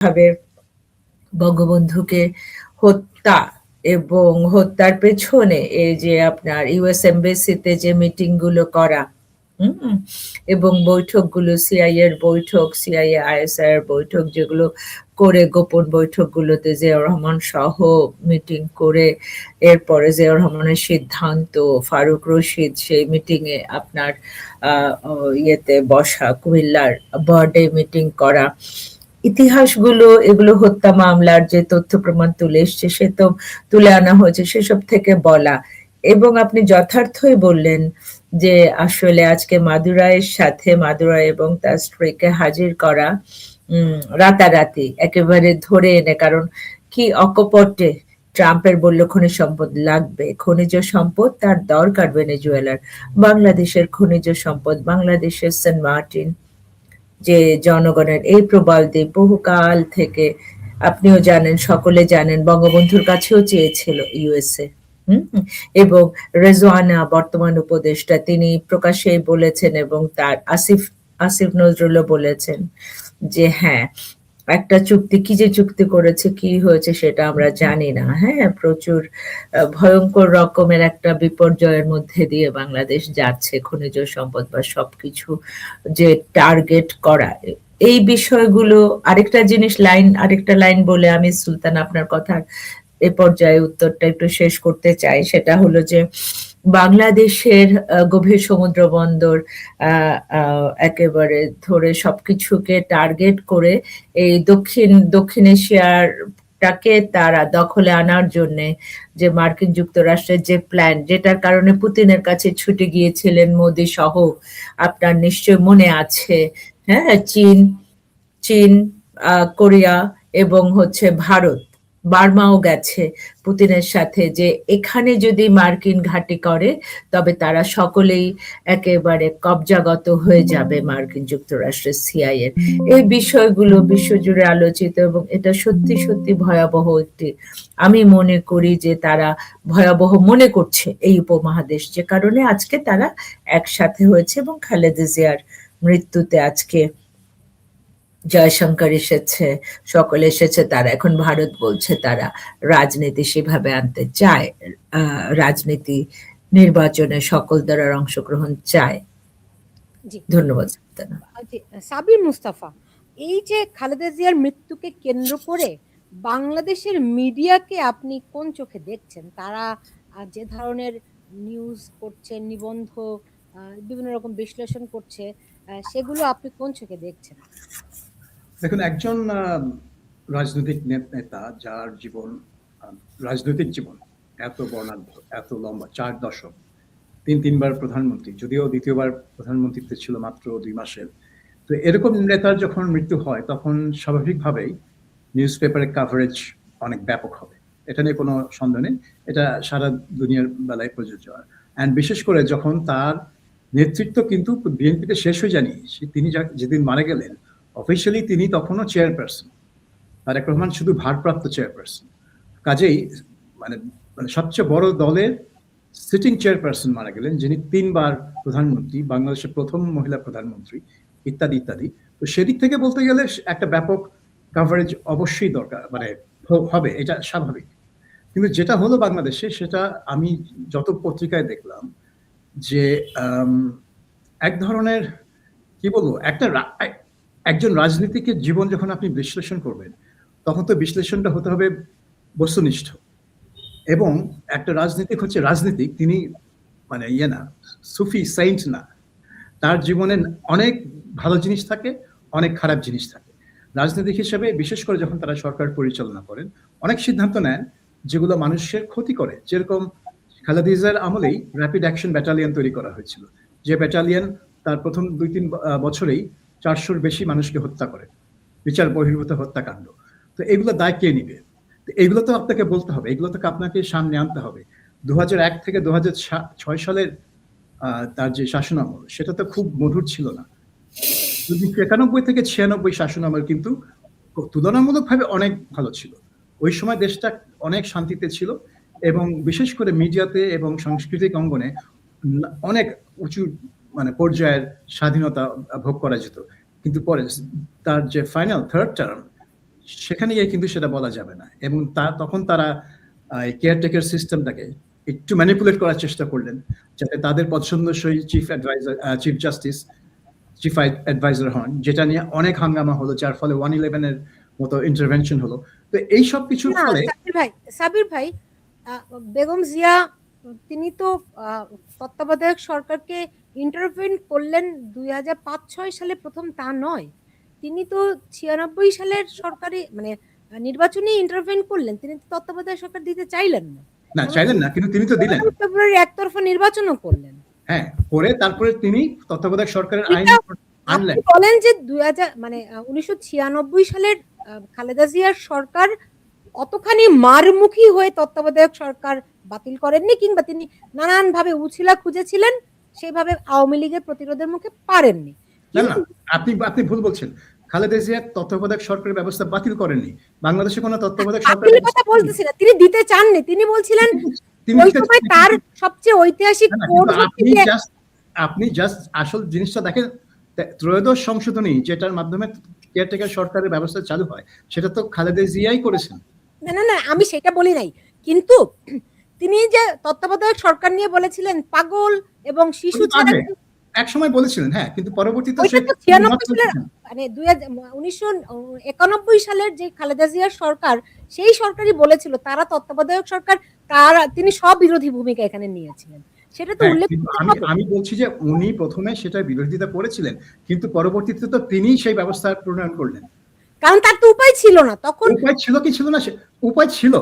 ভাবে বঙ্গবন্ধুকে হত্যা এবং হত্যার পেছনে এই যে আপনার ইউএস এমবেসিতে যে মিটিংগুলো করা এবং বৈঠকগুলো সিআই এর বৈঠক সিআই আইএসআই এর বৈঠক যেগুলো করে গোপন বৈঠকগুলোতে জিয়াউর রহমান সহ মিটিং করে, এরপরে জিয়াউর রহমানের সিদ্ধান্ত, ফারুক রশিদ সেই মিটিং এ আপনার ইয়েতে বসা, কুমিল্লার বার্থডে মিটিং করা ইতিহাসগুলো, এগুলো হত্যা মামলার যে তথ্য প্রমাণ তুলে এসছে, সে তো তুলে আনা হয়েছে, সেসব থেকে বলা। এবং আপনি যথার্থই বললেন যে আসলে আজকে মাদুরাইয়ের সাথে মাদুরাই এবং তার স্ত্রীকে হাজির করা রাতারাতি, একেবারে ধরে এনে, কারণ কি অকপটে ট্রাম্পের বলল খনিজ সম্পদ লাগবে। খনিজ সম্পদ তার দরকার, ভেনেজুয়েলার। বাংলাদেশের খনিজ সম্পদ, বাংলাদেশের সেন্ট মার্টিন। যে জনগণের এই প্রবাল দ্বীপ বহুকাল থেকে আপনিও জানেন, সকলে জানেন, বঙ্গবন্ধুর কাছেও চেয়েছিল ইউএসএ এবং রেজোয়ানা বর্তমান উপদেষ্টা, তিনি প্রকাশ্যেই বলেছেন এবং তার আসিফ আসিফ নজরুলও বলেছেন যে হ্যাঁ একটা চুক্তি, কি যে চুক্তি করেছে, কি হয়েছে সেটা আমরা জানি না। হ্যাঁ প্রচুর ভয়ঙ্কর রকমের একটা বিপর্যয়ের মধ্যে দিয়ে বাংলাদেশ যাচ্ছে, খনিজ সম্পদ বা সবকিছু যে টার্গেট করা। এই বিষয়গুলো আরেকটা জিনিস লাইন, আরেকটা লাইন বলে আমি সুলতান আপনার কথা এ পর্যায়ে উত্তরটা একটু শেষ করতে চাই, সেটা হলো যে বাংলাদেশের গভীর সমুদ্র বন্দর একেবারে ধরে সবকিছুকে টার্গেট করে এই দক্ষিণ দক্ষিণ এশিয়ার টাকে তারা দখলে আনার জন্যে যে মার্কিন যুক্তরাষ্ট্রের যে প্ল্যান, যেটার কারণে পুতিনের কাছে ছুটে গিয়েছিলেন মোদী সহ আপনার নিশ্চয় মনে আছে হ্যাঁ চীন চীন কোরিয়া এবং হচ্ছে ভারত। বার্মাও গেছে পুতিনের সাথে যে এখানে যদি মার্কিন ঘাঁটি করে, তবে তারা সকলেই একেবারে কবজাগত হয়ে যাবে মার্কিন যুক্তরাষ্ট্রের সিআই এর এই বিষয়গুলো বিশ্বজুড়ে আলোচিত এবং এটা সত্যি সত্যি ভয়াবহ একটি, আমি মনে করি যে তারা ভয়াবহ মনে করছে এই উপমহাদেশ যে কারণে আজকে তারা একসাথে হয়েছে এবং খালেদা জিয়ার মৃত্যুতে আজকে জয়শঙ্কর এসেছে সকলে এসেছে তারা এখন ভারত বলছে তারা রাজনীতি সেভাবে আনতে চায় রাজনীতি নির্বাচনে সকল দ্বারার অংশগ্রহণ চায়। ধন্যবাদ সাবির মুস্তাফা এই যে খালেদা জিয়ার মৃত্যুকে কেন্দ্র করে বাংলাদেশের মিডিয়াকে আপনি কোন চোখে দেখছেন? তারা যে ধরনের নিউজ করছে নিবন্ধ বিভিন্ন রকম বিশ্লেষণ করছে সেগুলো আপনি কোন চোখে দেখছেন? দেখুন, একজন রাজনৈতিক নেতা যার জীবন রাজনৈতিক জীবন এত বর্ণাঢ্য, এত লম্বা, চার দশক, তিন, তিনবার প্রধানমন্ত্রী, যদিও দ্বিতীয়বার প্রধানমন্ত্রীতে ছিল মাত্র দুই মাসের। তো এরকম নেতার যখন মৃত্যু হয়, তখন স্বাভাবিকভাবেই নিউজ পেপারের কাভারেজ অনেক ব্যাপক হবে। এটা নিয়ে কোনো সন্দেহ নেই। এটা সারা দুনিয়ার বেলায় প্রযোজ্য। অ্যান্ড বিশেষ করে যখন তার নেতৃত্ব কিন্তু বিএনপিতে শেষ হয়ে যায়নি তিনি যেদিন মারা গেলেন অফিসিয়ালি তিনি তখনও চেয়ারপারসন তারেক রহমান শুধু ভারপ্রাপ্ত চেয়ারপারসন কাজেই মানে মানে সবচেয়ে বড় দলের সিটিং চেয়ারপারসন মারা গেলেন, যিনি তিনবার প্রধানমন্ত্রী, বাংলাদেশের প্রথম মহিলা প্রধানমন্ত্রী, ইত্যাদি ইত্যাদি। তো সেদিক থেকে বলতে গেলে, একটা ব্যাপক কাভারেজ অবশ্যই দরকার মানে হবে, এটা স্বাভাবিক। কিন্তু যেটা হলো বাংলাদেশে, সেটা আমি যত পত্রিকায় দেখলাম যে এক ধরনের, কি বলব, একটা একজন রাজনীতিকের জীবন যখন আপনি বিশ্লেষণ করবেন, তখন তো বিশ্লেষণটা হতে হবে বস্তুনিষ্ঠ। এবং একটা রাজনীতিক হচ্ছে রাজনীতিক, তিনি মানে ইয়ে না, সুফি সাইন্ট না। তার জীবনে অনেক ভালো জিনিস থাকে, অনেক খারাপ জিনিস থাকে। রাজনীতিক হিসেবে বিশেষ করে যখন তারা সরকার পরিচালনা করেন, অনেক সিদ্ধান্ত নেন যেগুলো মানুষের ক্ষতি করে। যেরকম খালেদিজার আমলেই র্যাপিড অ্যাকশন ব্যাটালিয়ন তৈরি করা হয়েছিল। যে ব্যাটালিয়ন তার প্রথম দুই তিন বছরেই চারশোর বেশি মানুষকে হত্যা করে। বিচার বহির্ভূত হত্যাকাণ্ড। তো এগুলো দায় কে নিবে? তো এগুলো তো আপনাকে বলতে হবে। এগুলো থেকে আপনাকে সামনে আনতে হবে। দু এক থেকে দু ছয় সালের তার যে শাসনামল সেটা তো খুব মধুর ছিল না। যদি একানব্বই থেকে ছিয়ানব্বই শাসনামল কিন্তু তুলনামূলকভাবে অনেক ভালো ছিল। ওই সময় দেশটা অনেক শান্তিতে ছিল এবং বিশেষ করে মিডিয়াতে এবং সাংস্কৃতিক অঙ্গনে অনেক উঁচু মানে পর্যায়ের স্বাধীনতা ভোগ করা যেত। কিন্তু পরে তার যে ফাইনাল থার্ড টার্ম সেখানে গিয়ে কিন্তু সেটা বলা যাবে না। এবং তা তখন তারা কেয়ারটেকার সিস্টেমটাকে একটু ম্যানিপুলেট করার চেষ্টা করলেন যাতে তাদের পছন্দসই chief adviser chief justice chief adviser হন যেটা নিয়ে অনেক হাঙ্গামা হলো যার ফলে ওয়ান ইলেভেনের মতো ইন্টারভেনশন হলো। তো এই সব কিছুর ফলে সাবির ভাই সাবির ভাই বেগম জিয়া তিনি তো আহ, তত্ত্বাবধায়ক সরকারকে ইন্টারভেন করলেন দুই হাজার পাঁচ ছয় সালে প্রথম তা নয়। তিনি তো ছিয়ানব্বই সালের সরকারি মানে নির্বাচনে ইন্টারভেন করলেন। তিনি তো তত্ত্বাবধায়ক সরকার দিতে চাইলেন না। না চাইলেন না কিন্তু তিনি তো দিলেন। ফেব্রুয়ারি একতরফা নির্বাচনও করলেন। হ্যাঁ করে তারপরে তিনি তত্ত্বাবধায়ক সরকারের আইন আনলেন। বলেন যে দুই হাজার মানে উনিশশো ছিয়ানব্বই সালের খালেদা জিয়ার সরকার অতখানি মারমুখী হয়ে তত্ত্বাবধায়ক সরকার বাতিল করেননি কিংবা তিনি নানান ভাবে উছিলা খুঁজেছিলেন সেইভাবে আওয়ামী লীগের প্রতিরোধের মুখে পারেননি। না না আপনি আপনি ভুল বলছেন। খালেদা জিয়া তত্ত্বাবধায়ক সরকারের ব্যবস্থা বাতিল করেননি। বাংলাদেশে কোনো তত্ত্বাবধায়ক সরকার কথা বলতেছি না তিনি দিতে চাননি। তিনি বলছিলেন ওই সময় তার সবচেয়ে ঐতিহাসিক আপনি জাস্ট আপনি জাস্ট আসল জিনিসটা দেখেন ত্রয়োদশ সংশোধনী যেটার মাধ্যমে কেয়ারটেকার সরকারের ব্যবস্থা চালু হয় সেটা তো খালেদা জিয়াই করেছেন। না না না আমি সেটা বলি নাই। কিন্তু তিনি যে তত্ত্বাবধায়ক সরকার নিয়ে বলেছিলেন পাগল এবং শিশু ছাড়া এক সময় বলেছিলেন হ্যাঁ কিন্তু পরবর্তীতে সে তো 96 মাত্র- সালের মানে দুই উনিশশো একানব্বই সালের যে খালেদা জিয়ার সরকার সেই সরকারই বলেছিল তারা তত্ত্বাবধায়ক সরকার তারা তিনি সব বিরোধী ভূমিকা এখানে নিয়েছিলেন। সেটা তো হ্যাঁ, উল্লেখ আমি আমি বলছি যে উনি প্রথমে সেটা বিরোধিতা করেছিলেন কিন্তু পরবর্তীতে তো তিনিই সেই ব্যবস্থা প্রণয়ন করলেন। কারণ তার তো উপায় ছিল না তখন উপায় ছিল কি ছিল না উপায় ছিল।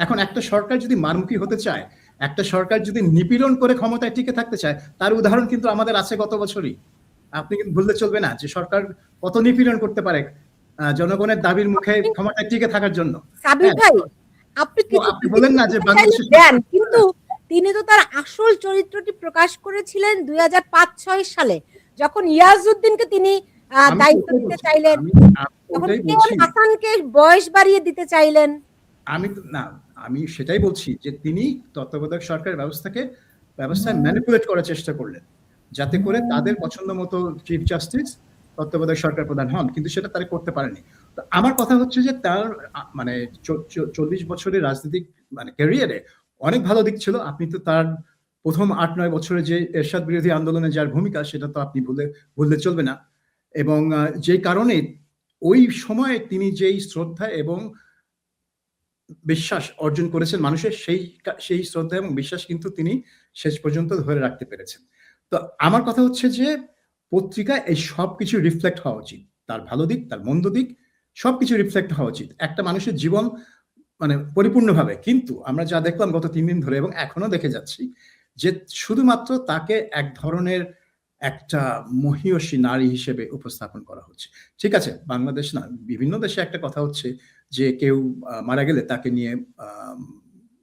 এখন একটা সরকার যদি মারমুখী হতে চায় একটা সরকার যদি নিপীড়ন করে ক্ষমতায় টিকে থাকতে চায় তার উদাহরণ কিন্তু আমাদের আছে গত বছরই। আপনি কিন্তু ভুলতে চলবে না যে সরকার কত নিপীড়ন করতে পারে জনগণের দাবির মুখে ক্ষমতায় টিকে থাকার জন্য। হ্যাঁ। আপনি বলেন না যে কিন্তু তিনি তো তার আসল চরিত্রটি প্রকাশ করেছিলেন দুই হাজার পাঁচ ছয় সালে যখন ইয়াজউদ্দিনকে তিনি দায়িত্ব দিতে চাইলেন তখন হাসানকে বয়স বাড়িয়ে দিতে চাইলেন। আমি না, আমি সেটাই বলছি যে তিনি তত্ত্বাবধায়ক সরকারের ব্যবস্থাকে, ব্যবস্থায় ম্যানিপুলেট করার চেষ্টা করলেন। যাতে করে তাদের পছন্দ মতো চিফ জাস্টিস তত্ত্বাবধায়ক সরকার প্রধান হন, কিন্তু সেটা তারা করতে পারেনি। তো আমার কথা হচ্ছে যে তার মানে চল্লিশ বছরের রাজনৈতিক মানে ক্যারিয়ারে অনেক ভালো দিক ছিল। আপনি তো তার প্রথম আট, নয় বছরে যে এরশাদ বিরোধী আন্দোলনে যার ভূমিকা, সেটা তো আপনি ভুলে ভুললে চলবে না। এবং যে কারণে ওই সময়ে তিনি যেই শ্রদ্ধা এবং বিশ্বাস অর্জন করেছেন মানুষের, সেই সেই শ্রদ্ধা এবং বিশ্বাস কিন্তু তিনি শেষ পর্যন্ত ধরে রাখতে পেরেছেন। তো আমার কথা হচ্ছে যে, পত্রিকায় এই সব কিছু রিফ্লেক্ট হওয়া উচিত। তার ভালো দিক, তার মন্দ দিক, সবকিছু রিফ্লেক্ট হওয়া উচিত। একটা মানুষের জীবন মানে পরিপূর্ণভাবে, কিন্তু আমরা যা দেখলাম গত তিন দিন ধরে এবং এখনও দেখে যাচ্ছি যে, শুধুমাত্র তাকে এক ধরনের একটা মহিয়সী নারী হিসেবে উপস্থাপন করা হচ্ছে। ঠিক আছে, বাংলাদেশ না, বিভিন্ন দেশে একটা কথা হচ্ছে যে কেউ মারা গেলে তাকে নিয়ে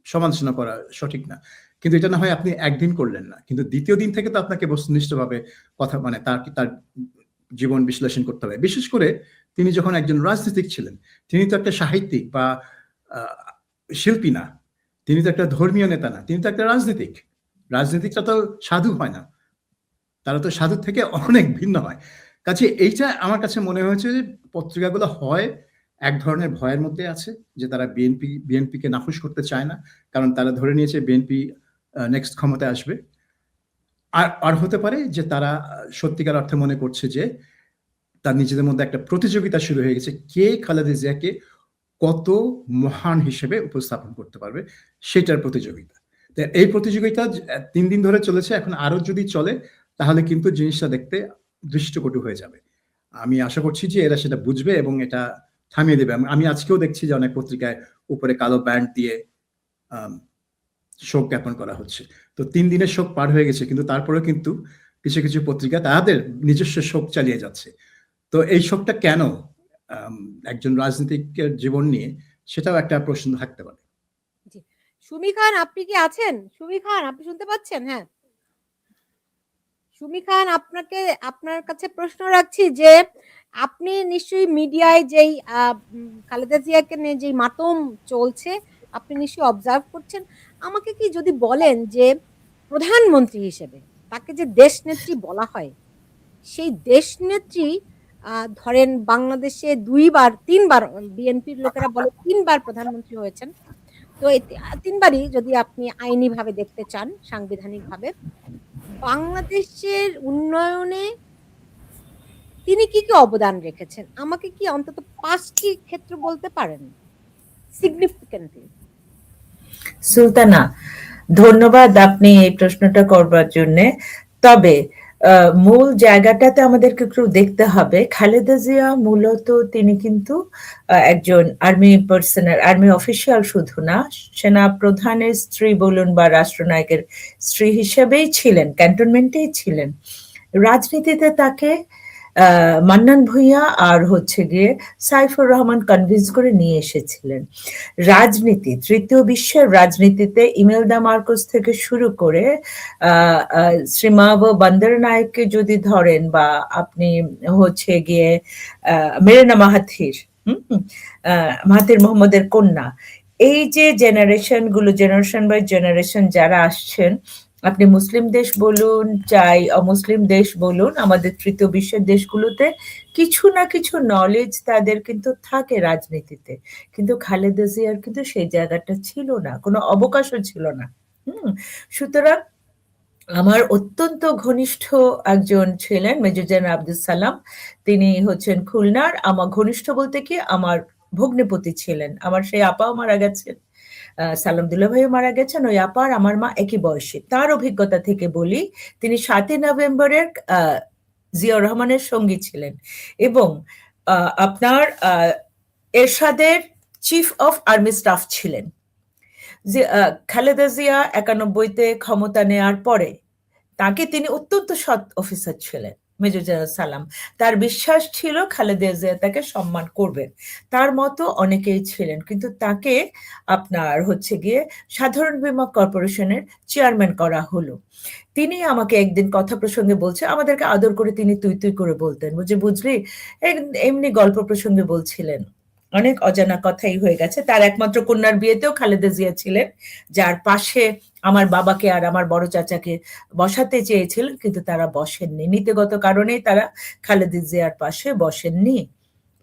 সমালোচনা করা সঠিক না। কিন্তু এটা না হয় আপনি একদিন করলেন না। কিন্তু দ্বিতীয় দিন থেকে তো আপনাকে বস্তুনিষ্ঠভাবে কথা মানে তার তার জীবন বিশ্লেষণ করতে হবে। বিশেষ করে তিনি যখন একজন রাজনীতিক ছিলেন, তিনি তো একটা সাহিত্যিক বা শিল্পী না। তিনি তো একটা ধর্মীয় নেতা না। তিনি তো একটা রাজনীতিক। রাজনীতিকটা তো সাধু হয় না। তারা তো সাধুর থেকে অনেক ভিন্ন হয়। কাছে এইটা আমার কাছে মনে হয়েছে যে পত্রিকাগুলো হয় এক ধরনের ভয়ের মধ্যে আছে যে তারা বিএনপি বিএনপিকে নাফুস করতে চায় না, কারণ তারা ধরে নিয়েছে বিএনপি নেক্সট ক্ষমতায় আসবে। আর আর হতে পারে যে তারা সত্যিকার অর্থে মনে করছে যে তার নিজেদের মধ্যে একটা প্রতিযোগিতা শুরু হয়ে গেছে কে খালেদা জিয়াকে কত মহান হিসেবে উপস্থাপন করতে পারবে, সেটার প্রতিযোগিতা। এই প্রতিযোগিতা তিন দিন ধরে চলেছে, এখন আরও যদি চলে, তাহলে কিন্তু জিনিসটা দেখতে দৃষ্টকটু হয়ে যাবে। আমি আশা করছি যে এরা সেটা বুঝবে এবং এটা থামিয়ে দেবে। আমি- আজকেও দেখছি যে অনেক পত্রিকায় উপরে কালো ব্যান্ড দিয়ে শোক জ্ঞাপন করা হচ্ছে। তো তিন দিনের শোক পার হয়ে গেছে, কিন্তু তারপরেও কিন্তু কিছু কিছু পত্রিকা তাদের নিজস্ব শোক চালিয়ে যাচ্ছে। তো এই শোকটা কেন একজন রাজনীতিকের জীবন নিয়ে সেটাও একটা প্রশ্ন থাকতে পারে। সুমি খান, আপনি কি আছেন? সুমি খান, আপনি শুনতে পাচ্ছেন? হ্যাঁ। সুমি খান, আপনাকে, আপনার কাছে প্রশ্ন রাখছি যে আপনি নিশ্চয়ই মিডিয়ায় যেই খালেদা জিয়াকে নিয়ে যেই মাতম চলছে, আপনি নিশ্চয়ই অবজার্ভ করছেন। আমাকে কি যদি বলেন যে প্রধানমন্ত্রী হিসেবে তাকে যে দেশনেত্রী বলা হয়, সেই দেশনেত্রী ধরেন বাংলাদেশে দুইবার, তিনবার, বিএনপির লোকেরা বলে তিনবার প্রধানমন্ত্রী হয়েছেন। তো তিনবারই যদি আপনি আইনিভাবে দেখতে চান, সাংবিধানিকভাবে, বাংলাদেশের উন্নয়নে তিনি কি কি অবদান রেখেছেন? আমাকে কি অন্তত পাঁচটি ক্ষেত্র বলতে পারেন? সিগনিফিকেন্টলি সুলতানা ধন্যবাদ আপনি এই প্রশ্নটা করবার জন্য। তবে মূল জায়গাটাতে আমাদেরকে একটু দেখতে হবে। খালেদা জিয়া মূলত তিনি কিন্তু একজন আর্মি পার্সনের আর্মি অফিসিয়াল শুধু না সেনা প্রধানের স্ত্রী বলুন বা রাষ্ট্রনায়কের স্ত্রী হিসেবেই ছিলেন ক্যান্টনমেন্টেই ছিলেন। রাজনীতিতে তাকে আহ, মান্নান ভূঁইয়া আর হচ্ছে গিয়ে সাইফুর রহমান কনভিন্স করে নিয়ে এসেছিলেন। রাজনীতি তৃতীয় বিশ্বের রাজনীতিতে ইমেলদা মার্কোস থেকে শুরু করে আহ, আহ, শ্রী মাহব বন্দর নায়ককে যদি ধরেন বা আপনি হচ্ছে গিয়ে মেরেনা মাহাথির মাহাথির মোহাম্মদের কন্যা এই যে জেনারেশনগুলো জেনারেশন বাই জেনারেশন যারা আসছেন আপনি মুসলিম দেশ বলুন, চাই অমুসলিম দেশ বলুন, আমাদের তৃতীয় বিশ্বের দেশগুলোতে কিছু না কিছু নলেজ তাদের কিন্তু থাকে রাজনীতিতে। কিন্তু খালেদা জিয়ার কিন্তু সেই জায়গাটা ছিল না, কোনো অবকাশও ছিল না। হুম, সুতরাং আমার অত্যন্ত ঘনিষ্ঠ একজন ছিলেন মেজর জেনারেল আব্দুল সালাম, তিনি হচ্ছেন খুলনার, আমার ঘনিষ্ঠ বলতে কি, আমার ভগ্নিপতি ছিলেন। আমার সেই আপাও মারা গেছেন। সালাম দুল্লা ভাইও মারা গেছেন, ওই আপার, আমার মা একই বয়সী। তার অভিজ্ঞতা থেকে বলি, তিনি সাতই নভেম্বরের জিয়াউর রহমানের সঙ্গী ছিলেন এবং আপনার এরশাদের চিফ অফ আর্মি স্টাফ ছিলেন। যে খালেদা জিয়া একানব্বইতে ক্ষমতা নেয়ার পরে তাকে তিনি অত্যন্ত সৎ অফিসার ছিলেন। মেজর জেনারেল সালাম। তার বিশ্বাস ছিল খালেদা জিয়া তাকে সম্মান করবেন। তার মতো অনেকেই ছিলেন। কিন্তু তাকে আপনার হচ্ছে গিয়ে সাধারণ বীমা কর্পোরেশনের চেয়ারম্যান করা হলো। তিনি আমাকে একদিন কথা প্রসঙ্গে বলছে, আমাদেরকে আদর করে তিনি তুই তুই করে বলতেন। বুঝে বুঝলি এমনি গল্প প্রসঙ্গে বলছিলেন। অনেক অজানা কথাই হয়ে গেছে। তার একমাত্র কন্যার বিয়েতেও খালেদা জিয়া ছিলেন, যার পাশে আমার বাবাকে আর আমার বড় চাচাকে বসাতে চেয়েছিলেন কিন্তু তারা বসেননি। নীতিগত কারণেই তারা খালেদা জিয়ার পাশে বসেননি।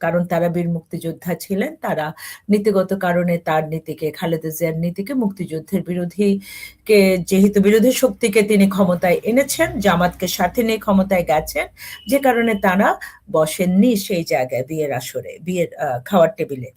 কারণ তারা বীর মুক্তিযোদ্ধা ছিলেন, তারা নীতিগত কারণে তার নীতিকে, খালেদা জিয়ার নীতিকে মুক্তিযুদ্ধের বিরোধী কে, যেহেতু বিরোধী শক্তিকে তিনি ক্ষমতায় এনেছেন, জামাতকে সাথে নিয়ে ক্ষমতায় গেছেন, যে কারণে তারা বসেননি সেই জায়গায় বিয়ের আসরে, বিয়ের খাওয়ার টেবিলে।